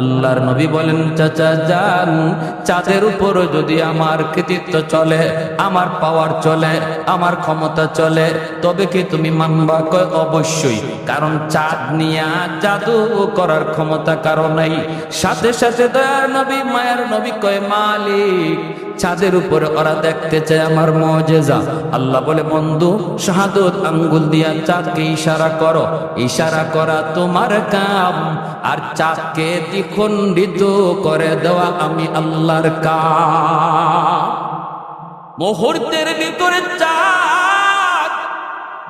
আল্লাহর নবী বলেন, চাচা, যান। চাঁদের উপর যদি আমার কৃতিত্ব চলে, আমার পাওয়ার চলে, আমার ক্ষমতা চলে, তবে কি তুমি মানবা? কয়, অবশ্যই। কারণ চাঁদ নিয়া জাদু করার ক্ষমতা কারও নাই। সাথে সাথে দয়ার নবী, মায়ের নবী কয়, মালিক চাঁদের উপরে ওরা দেখতে চায় আমার মজেজা। আল্লাহ বলে, বন্ধু, শাহাদত আঙ্গুল দিয়া চাঁদকে ইশারা করো। ইশারা করা তোমার কাম। আর চাঁদকে দ্বিখণ্ডিত করে দেওয়া আমি আল্লাহর কাম। মুহূর্তের ভিতরে চাঁদ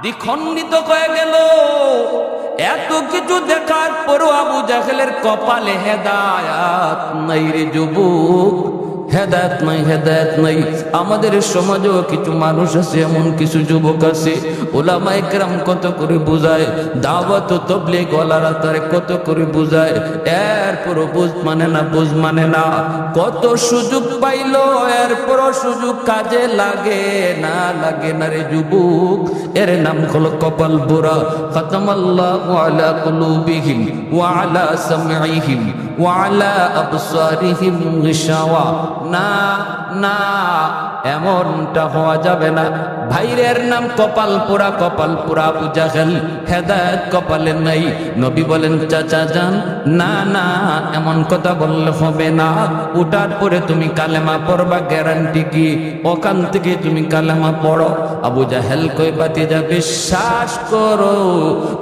দ্বিখণ্ডিত হয়ে গেল। এত কিছু দেখার পরও আবু জাহেলের কপালে হেদায়াত নাই রে যুবক। হেদায়ত নাই হেদায়ত নাই। আমাদের সমাজেও কিছু মানুষ আছে, এমন কিছু যুবক আছে। ওলামা একরাম কত করে বুঝায়, দাওয়াত তবলে গলারা তারে কত করে বুঝায়। এরপরও বুঝ মানে না, বুঝ মানে না। কত সুযোগ পাইলো, এরপরও সুযোগ কাজে লাগে, না লাগে না রে যুবক। এর নাম হলো কপাল বুড়া। খতম আল্লাহ আলা কুলুবিহিম ওয়া আলা সামঈহিম। ওয়া আলা আবসারিহিম গিশাওয়া না না এমনটা হওয়া যাবে না। ভাইরের নাম কপাল পুরা কপাল পুরা আবু জাহেল হেদায়ত কপালে নাই। নবী বলেন, চাচা যান। না না, এমন কথা বললে হবে না। উঠার পরে তুমি কালেমা পড়বা, গ্যারান্টি কি? ওখান থেকে তুমি কালেমা পড়ো। আবু জাহেল কই বাতি যা বিশ্বাস করো,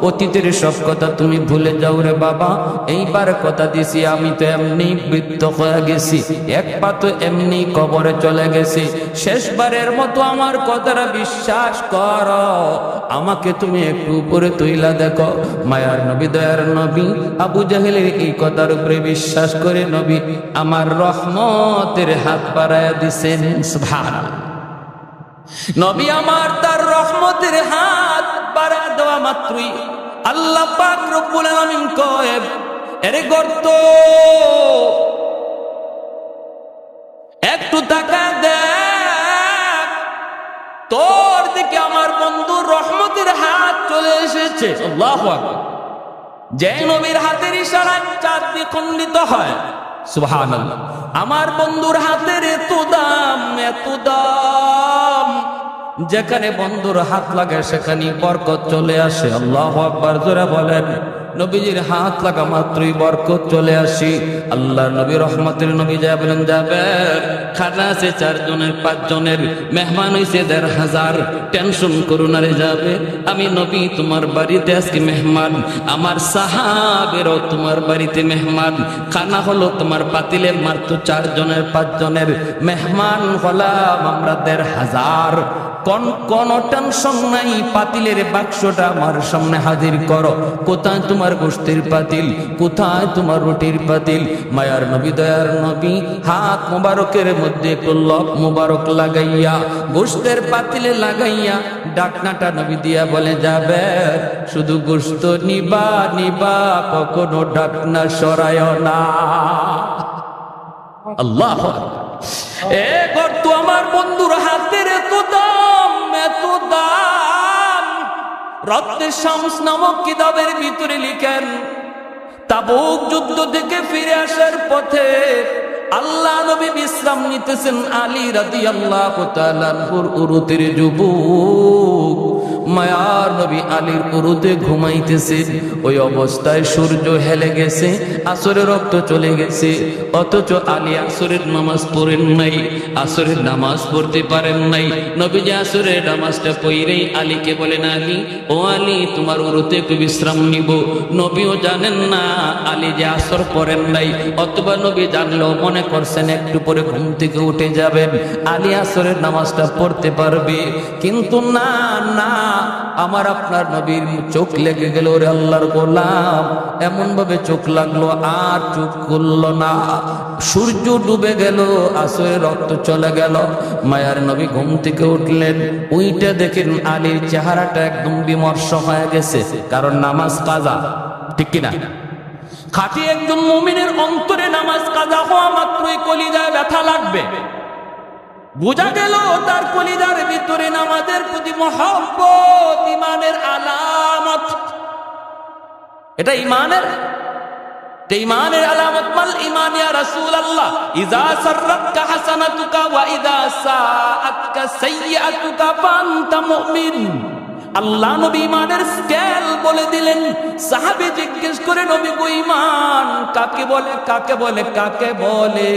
অতীতের সব কথা তুমি ভুলে যাও রে বাবা। এইবার কথা দিছি, আমি তো এমনি বৃত্ত হয়ে গেছি। এক পা তো এমনি কবরে চলে গেছি। শেষবারের মতো আমার কথাটা বিশ্বাস কর। আমাকে তুমি একটু উপরে তুইলা দেখো। মায়ার নবী, দয়ার নবী, আবু জাহেলের এই কথার উপরে বিশ্বাস করে নবী আমার রহমতের হাত বাড়ায় দিছেন নবী আমার তার রহমতের হাত বাড়া দেওয়া মাত্রই আল্লাহ পাক রব্বুল আলামিন কয়, এরে গর্ত, একটু টাকা দেখ তোর দিকে আমার বন্ধুর রহমতের হাত চলে এসেছে। আল্লাহু যে নবীর হাতের ইশারায় চাঁদ খণ্ডিত হয়। সুবহানাল্লাহ। আমার বন্ধুর হাতের এত দাম এত দাম। যেখানে বন্ধুর হাত লাগে সেখানে বরকত চলে আসে। আল্লাহ আকবার, জোরে বলেন। নবীজির হাত লাগা মাত্রই বরকত চলে আসি। আল্লাহ নবী, রহমতের নবী যা বলেন যাবে খানা আছে চারজনের, পাঁচজনের, মেহমান হইছে দেড় হাজার। টেনশন করুন আরে যাবে। আমি নবী, তোমার বাড়িতে আজকে মেহমান। আমার সাহাবেরও তোমার বাড়িতে মেহমান। খানা হলো তোমার পাতিলে মাত্র চারজনের, পাঁচজনের। মেহমান হলাম আমরা দেড় হাজার। কোন কোন টেনশন নাই, পাতিলের বাক্সটা আমার সামনে হাজির করো। কোথায় তোমার গোষ্ঠীর পাতিল? কোথায় তোমার রুটির পাতিল? মায়ার নবী, দয়ার নবী, হাত মোবারকের মধ্যে একটু লক মোবারক লাগাইয়া, গোষ্ঠের পাতিলে লাগাইয়া, ডাকনাটা নবী দিয়া বলে, যাবে। শুধু গোস্ত নিবা নিবা, কখনো ডাকনা সরায় না। আল্লাহ এ গর্ত আমার বন্ধুর হাতের এত রত্নের শামস নামক কিতাবের ভিতরে লিখেন, তাবুক যুদ্ধ থেকে ফিরে আসার পথে আল্লাহ নবী বিশ্রাম নিতেছেন আলী রাদি আল্লাহ যুবক। মায়ার নবী আলীর উরুতে ঘুমাইতেছে। ওই অবস্থায় সূর্য হেলে গেছে, আসরের রক্ত চলে গেছে। অথচ আলী আসরের নামাজ পড়েন নাই, আসরের নামাজ পড়তে পারেন নাই। নবী যে আসরের নামাজটা পইরেই আলীকে বলেন, আলী, ও আলী, তোমার উরুতে একটু বিশ্রাম নিব। নবীও জানেন না আলী যে আসর পড়েন নাই, অথবা নবী জানলেও মনে করছেন একটু পরে ঘুম থেকে উঠে যাবেন। আলী আসরের নামাজটা পড়তে পারবে, কিন্তু না না আমার আপনার নবীর চোখ লেগে গেল রে আল্লাহর গোলাম। এমন ভাবে চোখ লাগল, আর চোখ খুলল না। সূর্য ডুবে গেল, আসরে রক্ত চলে গেল। মায়ার নবী ঘুম থেকে উঠলেন। উইটা দেখেন আলীর চেহারাটা একদম বিমর্ষ হয়ে গেছে, কারণ নামাজ কাজা, ঠিক কিনা? খাঁটি একজন মুমিনের অন্তরে নামাজ কাজা হওয়া মাত্রই কলিজায় ব্যথা লাগবে। বোঝা গেল তার কলিদার ভিতরে নামাজের প্রতি মহব্বত, ইমানের আলামত। এটা ইমানের? ইমানের আলামত। ইমান ইয়া রাসূলুল্লাহ। ইযা সাররাতকা হাসানাতুকা ওয়া ইযা সাআতকা সাইয়্যাতুকা ফান্তা মুমিন। আল্লাহ নবী ইমানের স্কেল বলে দিলেন। সাহাবী জিজ্ঞেস করে, নবী গো ইমান কাকে বলে কাকে বলে কাকে বলে?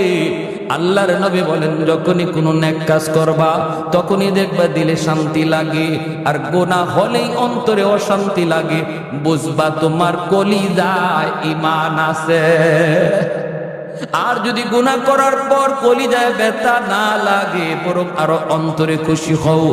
আল্লাহর নবী বলেন, যখনই কোনো নেক কাজ করবা, তখনই দেখবা দিলে শান্তি লাগে, আর গোনা হলেই অন্তরে অশান্তি লাগে। বুঝবা তোমার কলিজায় ইমান আছে। আর যদি গুনাহ করার পর কলিজায় ব্যথা না লাগে, বরং আরও অন্তরে খুশি হও।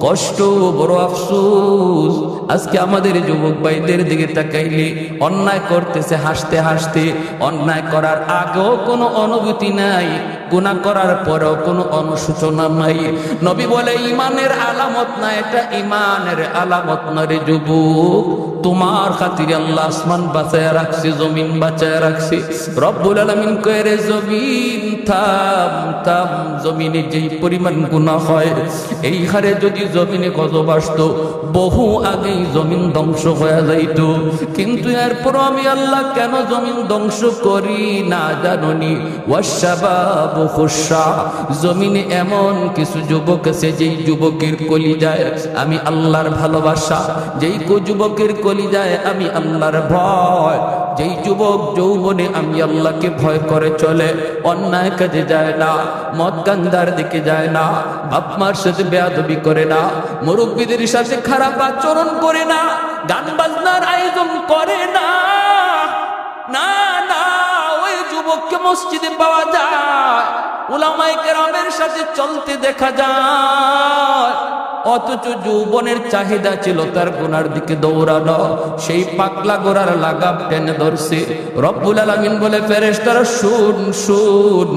কষ্ট, বড় আফসোস। আজকে আমাদের যুবক ভাইদের দিকে তাকাইলে অন্যায় করতেছে, হাসতে হাসতে। অন্যায় করার আগেও কোনো অনুভূতি নাই, গুনাহ করার পরেও কোনো অনুশোচনা নাই। নবী বলে, ইমানের আলামত না, এটা ইমানের আলামত না রে যুবক। তোমার খাতিরে আল্লাহ আসমান বাঁচায় রাখছে, জমিন বাঁচায় রাখছে। রব্বুল আলামিন কয়ে জমিন, থাম থাম, জমিনে যেই পরিমাণ গুণা হয়, এই হারে যদি জমিনে গজব আসতো, বহু আগেই জমিন ধ্বংস হয়ে যাইত। কিন্তু এরপর আমি আল্লাহ কেন জমিন ধ্বংস করি না জাননি? ওয়াসাবাব জমিনে এমন কিছু যুবক আছে, যেই যুবকের কলি যায় আমি আল্লাহর ভালোবাসা, যেই যুবকের কলি যায় আমি আল্লাহর ভয়। যেই যুবক যৌবনে আমি আল্লাহকে ভয় করে চলে, অন্যায় কাজে যায় না, মদ গান্ধার দিকে যায় না বাপমার সাথে বেয়াদবি করে না, মুরব্বীদের সাথে খারাপ আচরণ করে না, গান বাজনার আয়োজন করে না। না মসজিদে পাওয়া যায় উলামাই কেরামের সাথে চলতে দেখা যায়। অথচ যৌবনের চাহিদা ছিল তার গোনার দিকে দৌড়ানো। সেই পাকলা গোড়ার লাগাম টেনে ধরছে। রব্বুল আলামিন বলে, ফেরেশতারা, শুন শুন।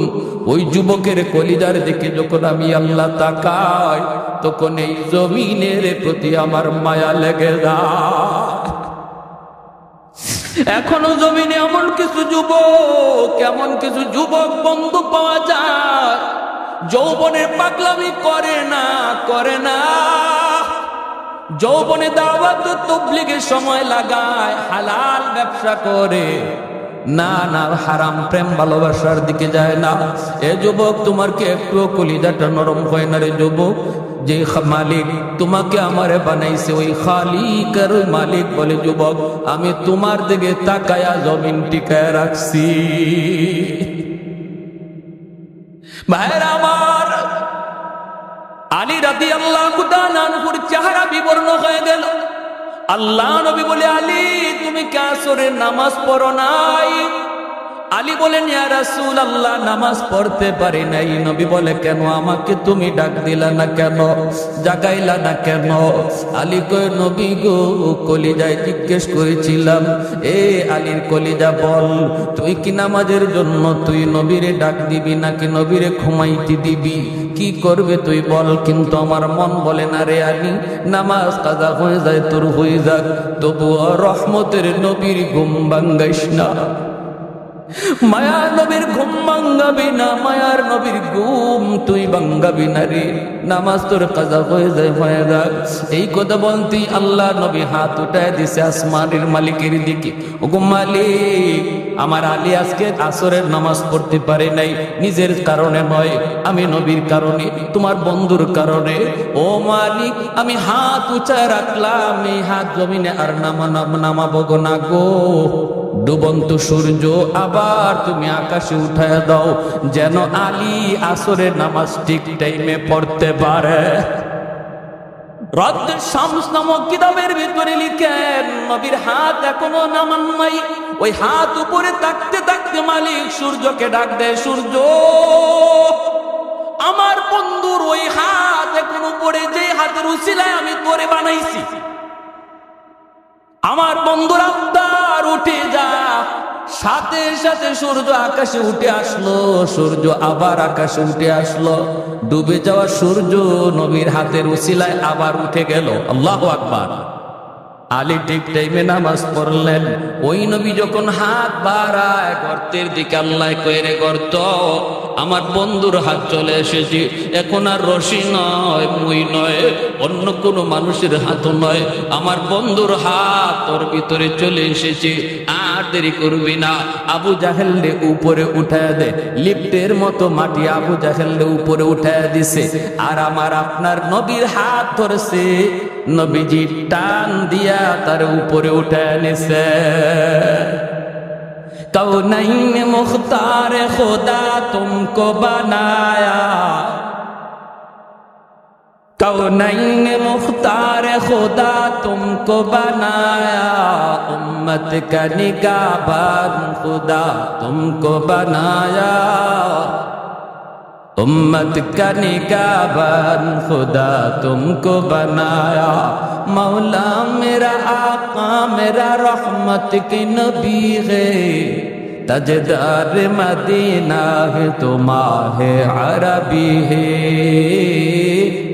ওই যুবকের কলিদার দিকে যখন আমি আল্লাহ তাকাই, তখন এই জমিনের প্রতি আমার মায়া লেগে যায়। এখনও জমিনে এমন কিছু যুবক, এমন কিছু যুবক বন্ধু পাওয়া যায়। যৌবনের পাগলামি করে না করে না। যৌবনে দাওয়াত তবলিগের সময় লাগায়, হালাল ব্যবসা করে। না না, হারাম প্রেম ভালোবাসার দিকে যায় না। এ যুবক, তোমার কি একটু কলিজাটা নরম হয় না রে যুবক? যে মালিক তোমাকে আমারে বানাইছে, ওই খালিক আর ওই মালিক বলে যুবক, আমি তোমার দিকে তাকায়া জমিন টিকায় রাখছি। ভাইরা আমার আলী রাতি আল্লাহ কুদানানপুর চেহারা বিবর্ণ হয়ে গেল। আল্লাহ নবী বলে, আলী, তুমি কে আসরের নামাজ পড়ো নাই। আলী বলেন রাসূল আল্লাহ নামাজ পড়তে পারি নাই। নবী বলে, কেন? আমাকে তুমি ডাক দিলা না কেন? জাগাইলা না কেন? আলী কয়, নবী গো, কলিজায় জিজ্ঞেস করেছিলাম, এ আলীর কলিজা বল, তুই কি নামাজের জন্য তুই নবীরে ডাক দিবি নাকি নবীরে ঘুমাইতে দিবি? কি করবে তুই বল? কিন্তু আমার মন বলে, না রে আলী, নামাজ কাজা হয়ে যায়, তোর হয়ে যাক। তবুও রহমতের নবীর ঘুম ভাঙ্গাইস না। মায়ার নবীর ঘুম ভাঙ্গাবি না, মায়ার নবীর ঘুম তুই ভাঙ্গাবি না রে। নামাজ তোর কাজা হয়ে যায়, হয়ে এই কথা বলতেই আল্লাহ নবী, হাত উঠায় দিছে আসমানের মালিকের দিকে। ওগো মালিক, আমার আলী আজকে আসরের নামাজ পড়তে পারে নাই, নিজের কারণে নয়, আমি নবীর কারণে, তোমার বন্ধুর কারণে। ও মালিক, আমি হাত উঁচায় রাখলাম, এই হাত জমিনে আর নামা নামাবো না গো। ডুবন্ত সূর্য, আবার তুমি আকাশে উঠায় দাও, যেন আলী আসরের নামাজ ঠিক টাইমে পড়তে পারে। রদ্দের শামস নামক কিতাবের ভিতরে লিখেন, নবীর হাত এখনও নামান নাই, ওই হাত উপরে থাকতে থাকতে মালিক সূর্যকে ডাক দেয়, সূর্য, আমার বন্ধুর ওই হাত এখন উপরে, যে হাতের উচিলায় আমি তোরে বানাইছি। আমার বন্ধুর আবদার সাথে সাথে সূর্য আকাশে উঠে আসলো, সূর্য আবার আকাশে উঠে আসলো। ডুবে যাওয়া সূর্য নবীর হাতের উসিলায় আবার উঠে গেল। আল্লাহ আকবার। আলী ঠিক টাইমে নামাজ পড়লেন। ওই নবী যখন হাত বাড়ায়, গর্তের দিকে আল্লাহ কয়ে গর্ত, আমার বন্ধুর হাত চলে এসেছি। এখন আর রশি নয়, মুই নয়, অন্য কোনো মানুষের হাতও নয়। আমার বন্ধুর হাত তোর ভিতরে চলে এসেছে। আর দেরি করবি না। আবু জাহেললে উপরে উঠায় দে। লিফটের মতো মাটি আবু জাহেললে উপরে উঠায় দিছে। আর আমার আপনার নবীর হাত ধরেছে। নবীজি টান দিয়া তার উপরে উঠায় নিছে। کونین نہیں مختار خدا تم کو بنایا، امت کا نگاہ بان خدا تم کو بنایا۔ امت کا نگاہ بان خدا تم کو بنایا۔ مولا میرا آقا، میرا رحمت کی نبی ہے۔ تجدار مدینہ ہے تمہارے عربی ہے۔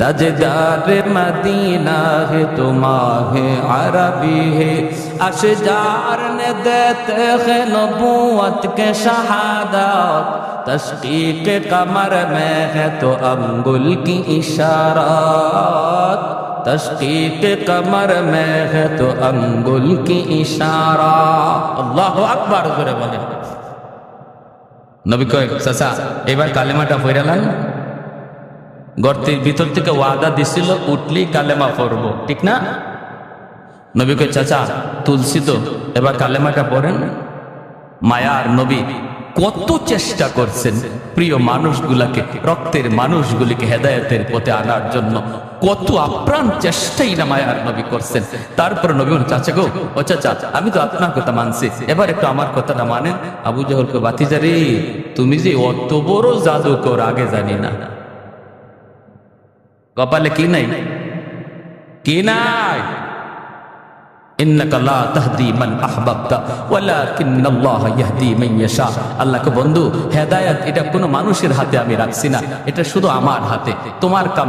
तजदार मदीना है तो तुम है अरबी है। अशजार ने देते है नबूत के शहादत। तशकीक कमर में है तो अंगुल की इशारात। तशकीक कमर में है तो अंगुल की इशारा अल्लाह अकबर बोले। नबी कह ससा, एक एबार कालेमाटा फैरालान গর্তের ভিতর থেকে ওয়াদা দিছিল, উঠলি, কালেমা পড়ব। ঠিক না? নবী কয়, চাচা, তুলসী তো, এবার কালেমাটা পড়েন মায়ার নবী কত চেষ্টা করছেন প্রিয় মানুষগুলাকে, রক্তের মানুষগুলিকে হেদায়তের পথে আনার জন্য। কত আপ্রাণ চেষ্টাই না মায়ার নবী করছেন। তারপর নবী চাচা গো, ও চাচা, আমি তো আপনার কথা মানছি। এবার একটু আমার কথাটা মানেন। আবু জহলকে বাতিজা রে তুমি যে অত বড় জাদুকর, আগে জানি না। কপালে কি নাই কি নাই ইন্নাকা লা তাহদি মান আহবাবতা বন্ধু, হেদায়েত এটা কোনো মানুষের হাতে আমি রাখছি না। এটা শুধু আমার হাতে। তোমার কাম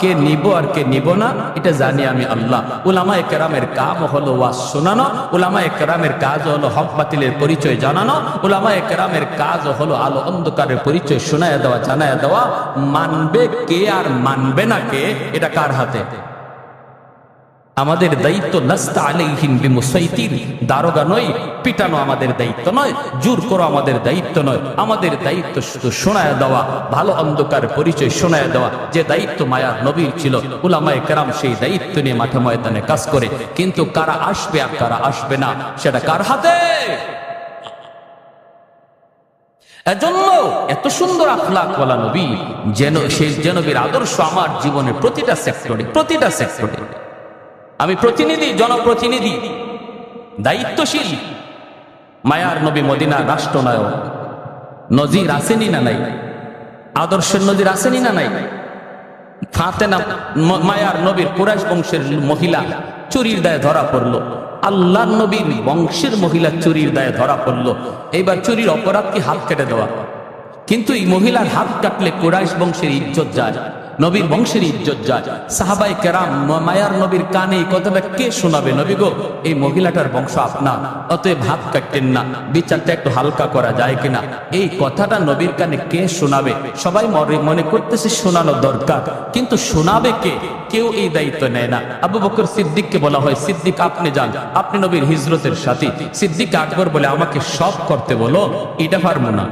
কে নিব আর কে না, এটা জানি আমি আল্লাহ। কাম শোনানো কাজ হলো বাতিলের পরিচয় জানানো, উলামায়ে কেরামের কাজ হলো আলো অন্ধকারের পরিচয় শোনায় দেওয়া, জানায় দেওয়া। মানবে কে আর মানবে না কে, এটা কার হাতে? আমাদের দায়িত্ব লাস্তা আলাইহিম বিমুসাইতির দারোগা নয়, পিটানো আমাদের দায়িত্ব নয়, জোর করো আমাদের দায়িত্ব নয়। আমাদের দায়িত্ব শুধু শোনায় দেওয়া, ভালো অন্ধকার পরিচয় শোনায় দেওয়া। যে দায়িত্ব মায়ার নবীর ছিল, উলামায়ে কেরাম সেই দায়িত্ব নিয়ে মাঠে ময়দানে কাজ করে। কিন্তু কারা আসবে আর কারা আসবে না, সেটা কার হাতে? এজন্য এত সুন্দর আখলাক বলা নবী, যেন সেই যে নবীর আদর্শ আমার জীবনের প্রতিটা সেক্টরে প্রতিটা সেক্টরে আমি প্রতিনিধি, জনপ্রতিনিধি, দায়িত্বশীল। মায়ার নবী মদিনা রাষ্ট্রনায়ক। নজির আসেনি না নাই? আদর্শের নজির আসেনি না নাই? ফাতেনা মায়ার নবীর কুরাইশ বংশের মহিলা চুরির দায়ে ধরা পড়ল। আল্লাহ নবীর বংশের মহিলা চুরির দায়ে ধরা পড়ল। এইবার চুরির অপরাধ কি হাত কেটে দেওয়া? কিন্তু এই মহিলার হাত কাটলে কুরাইশ বংশের ইজ্জত যায়। নবীর বংশের ইজ্জত যায়। সাহাবাই কেরাম মায়ার নবীর কানে কথাটা কে শোনাবে নবী গো? এই মহিলাটার বংশ আপনার। অতএব হাত কাটতেন না, বিচারটা একটু হালকা করা যায় কিনা? এই কথাটা নবীর কানে কে শোনাবে? সবাই মনে করতেছে শোনানো দরকার। কিন্তু শোনাবে কে? কেউ এই দায়িত্ব নেয় না। আবু বকর সিদ্দিককে বলা হয়, সিদ্দিক, আপনি যান। আপনি নবীর হিজরতের সাথী। সিদ্দিক আকবর বলে আমাকে সব করতে বলো, এটা পারব না।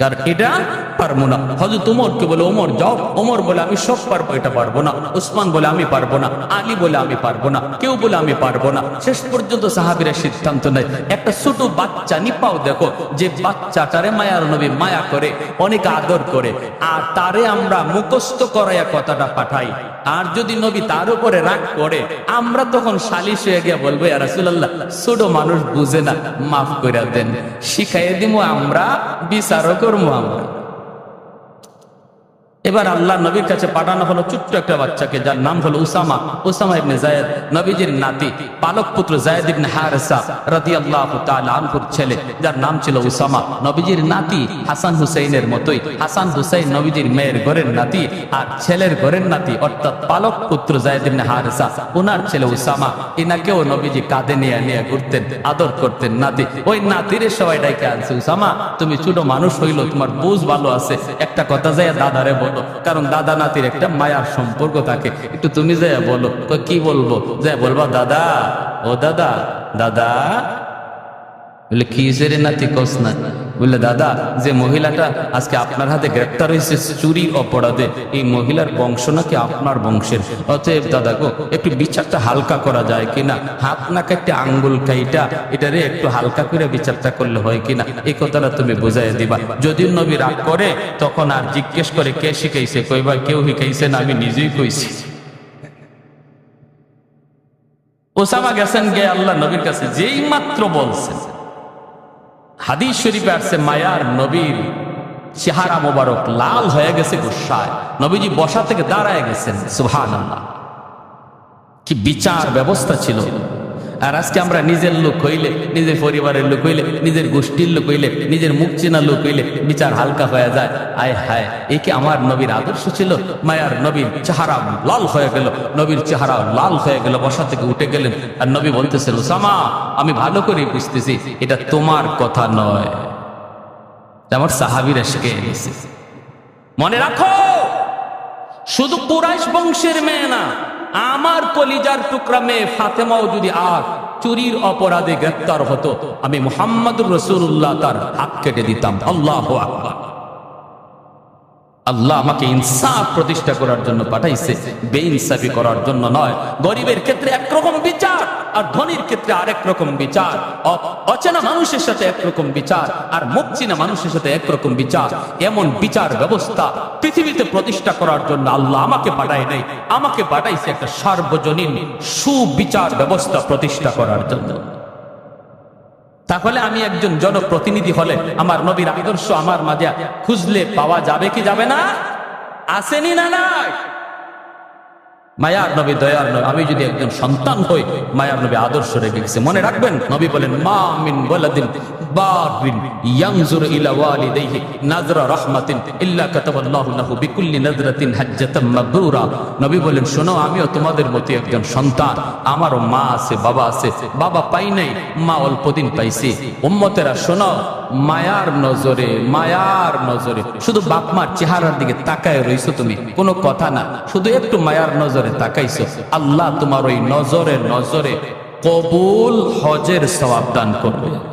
কারণ এটা পারব না। হজরত উমরকে বলে ওমর যাও। ওমর বলে, আমি সব পারব, এটা পারব না। উসমান বলে, আমি পারব না। আলী বলে, আমি পারব না। কেউ বলে, আমি পারব না। শেষ পর্যন্ত সাহাবিরা সিদ্ধান্ত নেয়। একটা ছোট বাচ্চা, নিপাও দেখো, যে বাচ্চাটারে মায়ার নবী মায়া করে, অনেক আদর করে, আর তারে আমরা মুখস্থ করাইয়া কথাটা পাঠাই। আর যদি নবী তার উপরে রাগ করে, আমরা তখন সালিশ হয়ে গিয়ে বলব রাসূলুল্লাহ, ছোট মানুষ বুঝে না, মাফ করে দেন। শিখাইয়ে দিব আমরা বিচারও করব আমরা এবার আল্লাহ নবীর কাছে পাঠানো হলো ছোট্ট একটা বাচ্চাকে, যার নাম হলো উসামা। উসামা ইবনে জায়েদ নবীজির নাতি, পালক পুত্র জায়েদ ইবনে হারেসা রাদিয়াল্লাহু তাআলা আনহুর ছেলে, যার নাম ছিল উসামা। নবীজির নাতি হাসান হুসাইনের মতোই। হাসান হুসাইন নবীজির মেয়ের ঘরের নাতি আর ছেলের ঘরের নাতি, অর্থাৎ পালক পুত্র জায়েদ ইবনে হারেসা। ওনার ছেলে উসামা। এনাকেও নবীজি কাঁধে নিয়ে নিয়ে ঘুরতেন, আদর করতেন নাতি। ওই নাতিরে সবাই ডাইকে আনছে, উসামা, তুমি ছোট মানুষ হইল, তোমার বুঝ ভালো আছে। একটা কথা যায় দাদারে বল বলো, কারণ দাদা নাতির একটা মায়ার সম্পর্ক থাকে। একটু তুমি যে বলো কি বলব? যে বলবা, দাদা, ও দাদা দাদা বলে, কি রে নাতি কস না বললে দাদা, যে মহিলাটা আজকে আপনার হাতে গ্রেপ্তার হয়েছে চুরি অপরাধে। এই মহিলার বংশ নাকি আপনার বংশের? অতএব, দাদা গো, একটু বিচারটা হালকা করা যায় কিনা হাত নাকে একটা আঙ্গুল কাইটা এটারে একটু হালকা করে বিচারটা করলে হয় কিনা এই কথাটা তুমি বুঝাই দিবা। যদি নবী রাগ করে, তখন আর জিজ্ঞেস করে, কে শিখাইছে? কইবা কেউ শিখাইছে না, আমি নিজেই কইছি। ওসামা গেছেন গে আল্লাহ নবীর কাছে যেই মাত্র বলছেন। হাদিস শরীফে আসছে মায়ার নবীর চেহারা মোবারক লাল হয়ে গেছে গুসায়। নবীজি বসা থেকে দাঁড়ায় গেছেন সুহান কি বিচার ব্যবস্থা ছিল। আর আজকে আমরা নিজের লোক হইলে, নিজের পরিবারের লোক হইলে, নিজের গোষ্ঠীর লোক হইলে, নিজের মুখ চেনা লোক হইলে বিচার হালকা হয়ে যায়। আয় হায় এই কি আমার নবীর আদর্শ ছিল? মায়ার নবীর চেহারা লাল হয়ে গেল, নবীর চেহারা লাল হয়ে গেল, বসা থেকে উঠে গেলেন। আর নবী বলতেছিল সামা আমি ভালো করে বুঝতেছি, এটা তোমার কথা নয়। আমার সাহাবিরা শিখে এনেছে। মনে রাখো, শুধু কুরাইশ বংশের মেয়ে না আমার কলিজার টুকরা মেয়ে ফাতেমাও যদি আর চুরির অপরাধে গ্রেপ্তার হতো, আমি মোহাম্মদুর রসুল্লাহ তার হাত কেটে দিতাম। আল্লাহ আকবার। আল্লাহ আমাকে ইনসাফ প্রতিষ্ঠা করার জন্য পাঠাইছে। বেইনসাফি করার জন্য নয়। গরিবের ক্ষেত্রে একরকম বিচার আর ধনীর ক্ষেত্রে আরেক রকম বিচার অচেনা মানুষের সাথে একরকম বিচার আর মুখচিনা মানুষের সাথে একরকম বিচার। এমন বিচার ব্যবস্থা পৃথিবীতে প্রতিষ্ঠা করার জন্য আল্লাহ আমাকে পাঠায় নাই। আমাকে পাঠাইছে একটা সার্বজনীন সুবিচার ব্যবস্থা প্রতিষ্ঠা করার জন্য। তাহলে আমি একজন জনপ্রতিনিধি হলে আমার নবীর আদর্শ আমার মাঝে খুঁজলে পাওয়া যাবে কি যাবে না? আসেনি না নাই? মায়ার নবী, দয়ার নবী। আমি যদি একজন সন্তান হই, মায়ার নবী আদর্শ রেখে গেছে। মনে রাখবেন, নবী বলেন, মা মিন বারিন ইয়ানজুর ইলা ওয়ালিদাইহি রাহমাতিন ইল্লা কাতাবাল্লাহু লাহু বিকুল্লি হাজ্জাতাম নবী বলেন, শোনো, আমিও তোমাদের মতো একজন সন্তান। আমারও মা আছে, বাবা আছে। বাবা পাই নাই, মা অল্পদিন পাইছি। উম্মতেরা, শোনো, মায়ার নজরে মায়ার নজরে। শুধু বাপ মার চেহারার দিকে তাকায় রইছো তুমি। কোনো কথা না। শুধু একটু মায়ার নজরে তাকাইছো আল্লাহ তোমার ওই নজরে নজরে কবুল হজের সবাব দান করবে।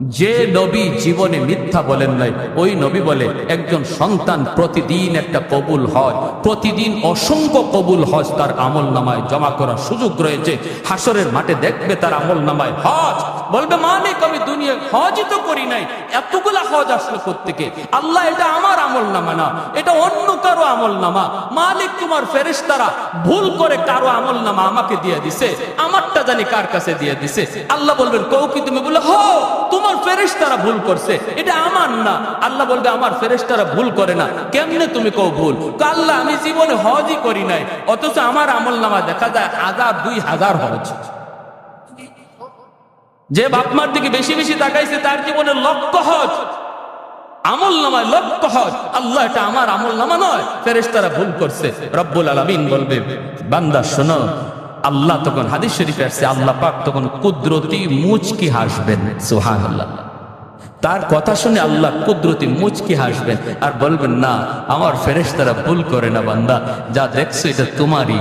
যে নবী জীবনে মিথ্যা বলেন নাই, ওই নবী বলে, একজন সন্তান প্রতিদিন একটা কবুল হজ প্রতিদিন অসংখ্য কবুল হজ তার আমল নামায় জমা করার সুযোগ রয়েছে, হাসরের মাঠে দেখবে তার আমল নামায় হজ। বলবে, মালিক, আমি দুনিয়া হজই তো করি নাই, এতগুলা হজ আসলো থেকে আল্লাহ, এটা আমার আমল নামা না, এটা অন্য কারও আমল নামা। মালিক, তোমার ফেরেশতারা ভুল করে কারও আমল নামা আমাকে দিয়ে দিছে, আমারটা জানি কার কাছে দিয়ে দিছে। আল্লাহ বলবেন কৌ কি তুমি বলে হো তোমার ফেরেশতারা ভুল করছে। এটা আমার না। আল্লাহ বলবে, আমার ফেরেশতারা ভুল করে না। কেমনে তুমি কও ভুল? আল্লাহ, আমি জীবনে হজই করি নাই। অথচ আমার আমল নামা দেখা যায় হাজার, দুই হাজার হজ। যে বাপমার দিকে বেশি বেশি তাকাইছে, তার জীবনে লক্ষ হজ। আমল নামায় লক্ষ হজ। আল্লাহ, এটা আমার আমল নামা নয়। ফেরেশতারা ভুল করছে। রব্বুল আলামিন বলবে, বান্দা, শোনো আল্লাহ তখন হাদিস শরীফে আসছে, আল্লাহ পাক তখন কুদরতি মুচকি হাসবেন, সুবহানাল্লাহ। তার কথা শুনে আল্লাহ কুদরতি মুচকি হাসবেন, আর বলবেন, না, আমার ফেরেস্তারা ভুল করে না বান্দা, যা দেখছ এটা তোমারই।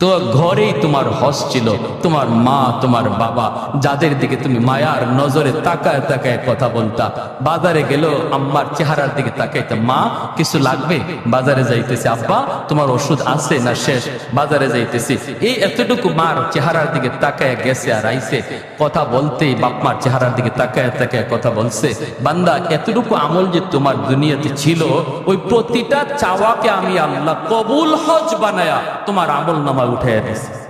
তো ঘরেই তোমার হস ছিল, তোমার মা, তোমার বাবা, যাদের দিকে তুমি মায়ার নজরে তাকায় তাকায় কথা বলতা। বাজারে গেল আম্মার চেহারার দিকে তাকাইতে, মা, কিছু লাগবে? বাজারে যাইতেছে, আব্বা, তোমার ওষুধ আছে না শেষ? বাজারে যাইতেছি, এই এতটুকু মার চেহারার দিকে তাকায় গেছে আর আইছে। কথা বলতেই বাপ মার চেহারার দিকে তাকায় তাকায় কথা বলছে, বান্দা, এতটুকু আমল যে তোমার দুনিয়াতে ছিল, ওই প্রতিটা চাওয়াকে আমি আল্লাহ কবুল হজ বানায়া তোমার আমল নামা উঠে দিছি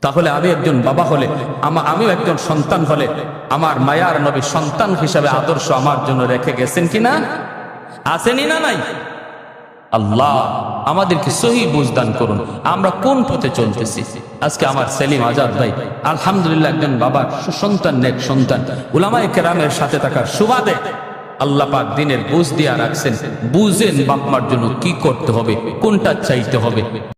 তাহলে আমি একজন বাবা হলে, আমা- আমিও একজন সন্তান হলে, আমার মায়ার নবী সন্তান হিসাবে আদর্শ আমার জন্য রেখে গেছেন কিনা? আসেনি না নাই? আল্লাহ, আমাদেরকে সহি বুঝদান করুন। আমরা কোন পথে চলতেছি? আজকে আমার সেলিম আজাদ ভাই, আলহামদুলিল্লাহ একজন বাবার সুসন্তান, নেক সন্তান। উলামায়ে কেরামের সাথে থাকার সুবাদে আল্লাহ পাক দিনের বুঝ দিয়া রাখছেন, বুঝেন বাপমার জন্য কি করতে হবে, কোনটা চাইতে হবে।